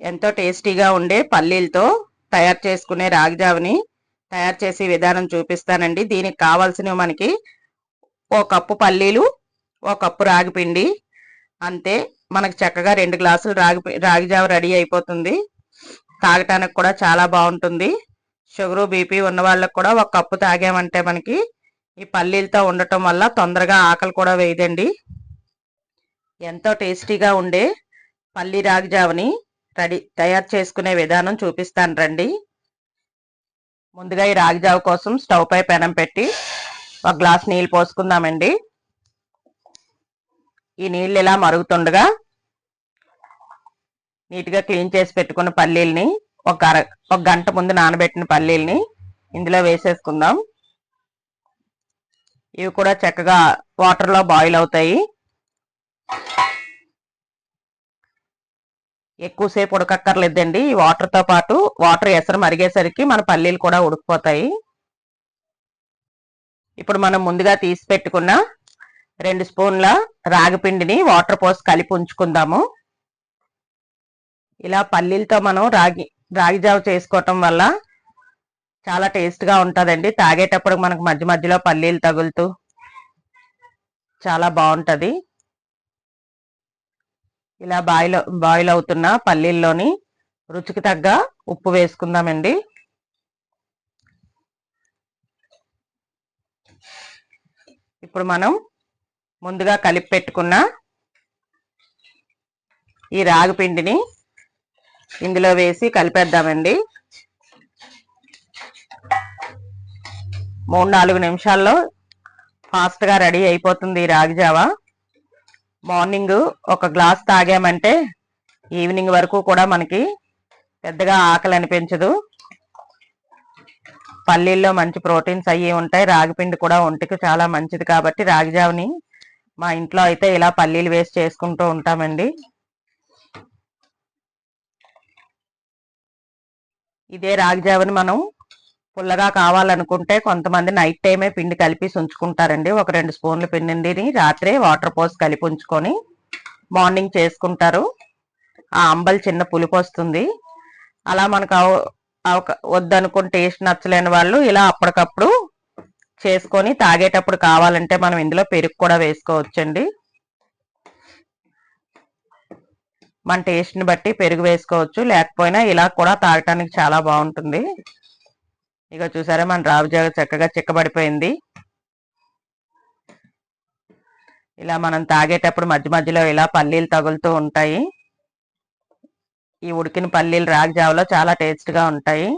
ఎంతో టేస్టీగా ఉండే పల్లీలతో తయారు చేసుకునే రాగిజావని తయారు చేసే విధానం చూపిస్తానండి. దీనికి కావాల్సినవి మనకి ఓ కప్పు పల్లీలు ఓ కప్పు రాగిపిండి అంతే. మనకు చక్కగా రెండు గ్లాసులు రాగి రాగిజావ రెడీ అయిపోతుంది. తాగటానికి కూడా చాలా బాగుంటుంది. షుగరు బీపీ ఉన్న వాళ్ళకి కూడా ఒక కప్పు తాగామంటే మనకి ఈ పల్లీలతో ఉండటం వల్ల తొందరగా ఆకలి కూడా వేయదండి. ఎంతో టేస్టీగా ఉండే పల్లి రాగిజావని రెడీ తయారు చేసుకునే విధానం చూపిస్తాను రండి. ముందుగా ఈ రాగిజావ కోసం స్టవ్ పై పెనం పెట్టి ఒక గ్లాస్ నీళ్ళు పోసుకుందామండి. ఈ నీళ్ళు ఇలా మరుగుతుండగా నీట్గా క్లీన్ చేసి పెట్టుకున్న పల్లీల్ని ఒక అర ఒక గంట ముందు నానబెట్టిన పల్లీల్ని ఇందులో వేసేసుకుందాం. ఇవి కూడా చక్కగా వాటర్లో బాయిల్ అవుతాయి. ఎక్కువసేపు ఉడకక్కర్లేదండి. ఈ వాటర్తో పాటు వాటర్ ఎసరు మరిగేసరికి మన పల్లీలు కూడా ఉడికిపోతాయి. ఇప్పుడు మనం ముందుగా తీసి పెట్టుకున్న రెండు స్పూన్ల రాగిపిండిని వాటర్ పోసి కలిపి ఉంచుకుందాము. ఇలా పల్లీలతో మనం రాగి రాగి జావ చేసుకోవటం వల్ల చాలా టేస్ట్గా ఉంటుందండి. తాగేటప్పుడు మనకు మధ్య మధ్యలో పల్లీలు తగులుతూ చాలా బాగుంటుంది. ఇలా బాయిల్ బాయిల్ అవుతున్న పల్లీల్లోని రుచికి తగ్గ ఉప్పు వేసుకుందామండి. ఇప్పుడు మనం ముందుగా కలిపి పెట్టుకున్న ఈ రాగి పిండిని ఇందులో వేసి కలిపేద్దామండి. మూడు నాలుగు నిమిషాల్లో ఫాస్ట్గా రెడీ అయిపోతుంది ఈ రాగి జావా. మార్నింగ్ ఒక గ్లాస్ తాగామంటే ఈవినింగ్ వరకు కూడా మనకి పెద్దగా ఆకలి అనిపించదు. పల్లీల్లో మంచి ప్రోటీన్స్ అయ్యి ఉంటాయి. రాగిపిండి కూడా ఒంటికి చాలా మంచిది కాబట్టి రాగిజావుని మా ఇంట్లో అయితే ఇలా పల్లీలు వేసి చేసుకుంటూ ఉంటామండి. ఇదే రాగిజావుని మనం పుల్లగా కావాలనుకుంటే కొంతమంది నైట్ టైమే పిండి కలిపి ఉంచుకుంటారండి. ఒక రెండు స్పూన్ల పిండిని రాత్రే వాటర్ పోసి కలిపి ఉంచుకొని మార్నింగ్ చేసుకుంటారు. ఆ అంబల్ చిన్న పులుపు వస్తుంది. అలా మనకు వద్దనుకుని టేస్ట్ నచ్చలేని వాళ్ళు ఇలా అప్పటికప్పుడు చేసుకొని తాగేటప్పుడు కావాలంటే మనం ఇందులో పెరుగు కూడా వేసుకోవచ్చండి. మన టేస్ట్ని బట్టి పెరుగు వేసుకోవచ్చు. లేకపోయినా ఇలా కూడా తాగటానికి చాలా బాగుంటుంది. ఇక చూసారా మన రావుజాగ చక్కగా చిక్కబడిపోయింది. ఇలా మనం తాగేటప్పుడు మధ్య మధ్యలో ఇలా పల్లీలు తగులుతూ ఉంటాయి. ఈ ఉడికిన పల్లీలు రాగి జావలో చాలా టేస్ట్గా ఉంటాయి.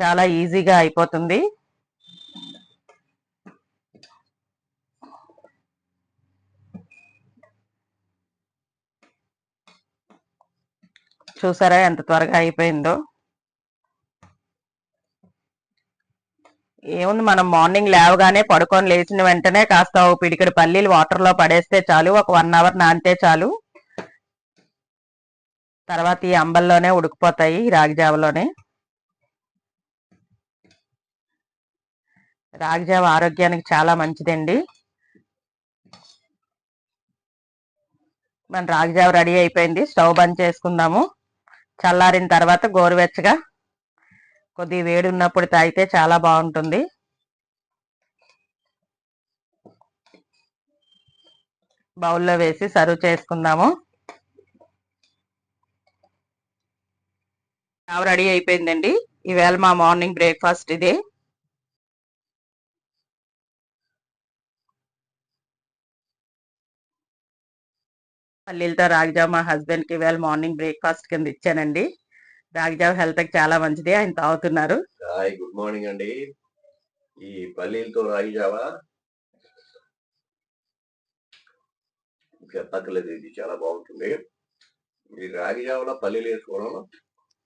చాలా ఈజీగా అయిపోతుంది. చూసారా ఎంత త్వరగా అయిపోయిందో? ఏముంది మనం మార్నింగ్ లేవగానే పడుకొని లేచిన వెంటనే కాస్త పిడికిడి పల్లీలు వాటర్లో పడేస్తే చాలు ఒక వన్ అవర్ నానితే చాలు. తర్వాత ఈ అంబల్లోనే ఉడికిపోతాయి రాగి జావలోనే. రాగి జావ ఆరోగ్యానికి చాలా మంచిదండి. మన రాగి జావ రెడీ అయిపోయింది స్టవ్ బంద్ చేసుకుందాము. చల్లారిన తర్వాత గోరువెచ్చగా కొద్ది వేడి ఉన్నప్పుడు తాగితే చాలా బాగుంటుంది. బౌల్లో వేసి సర్వ్ చేసుకుందాము. రెడీ అయిపోయిందండి. ఈవేళ మా మార్నింగ్ బ్రేక్ఫాస్ట్ ఇదే. పల్లీలతో రాగిజావ మా హస్బెండ్కి వేళ మార్నింగ్ బ్రేక్ఫాస్ట్ కింద ఇచ్చానండి. రాగిజావ హెల్త్కి చాలా మంచిది ఆయన తాగుతున్నారు. హాయ్ గుడ్ మార్నింగ్ అండి. ఈ పల్లీలతో రాగి జావా చెప్పక్కర్లేదు ఇది చాలా బాగుంటుంది. ఈ రాగిజావలో పల్లీలు వేసుకోవడం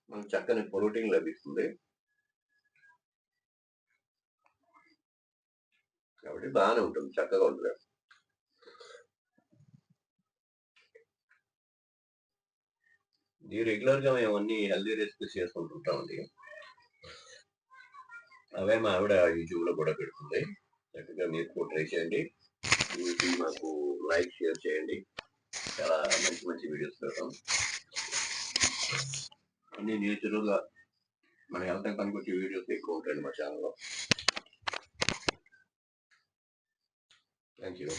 మనకు చక్కని ప్రోటీన్ లభిస్తుంది. కాబట్టి బాగానే ఉంటుంది చక్కగా ఉంటుంది. ఇది రెగ్యులర్గా మేము అన్ని హెల్దీ రెసిపీస్ చేసుకుంటుంటామండి అవే మా ఆవిడ యూట్యూబ్లో కూడా పెడుతుంది. చక్కగా మీరు కూడా ట్రై చేయండి. వీటిని మాకు లైక్ షేర్ చేయండి. చాలా మంచి మంచి వీడియోస్ పెడతాం. అన్ని నేచురల్గా మన హెల్త్ పనికొచ్చే వీడియోస్ ఎక్కువ ఉంటాయండి మా ఛానల్లో థ్యాంక్ యూ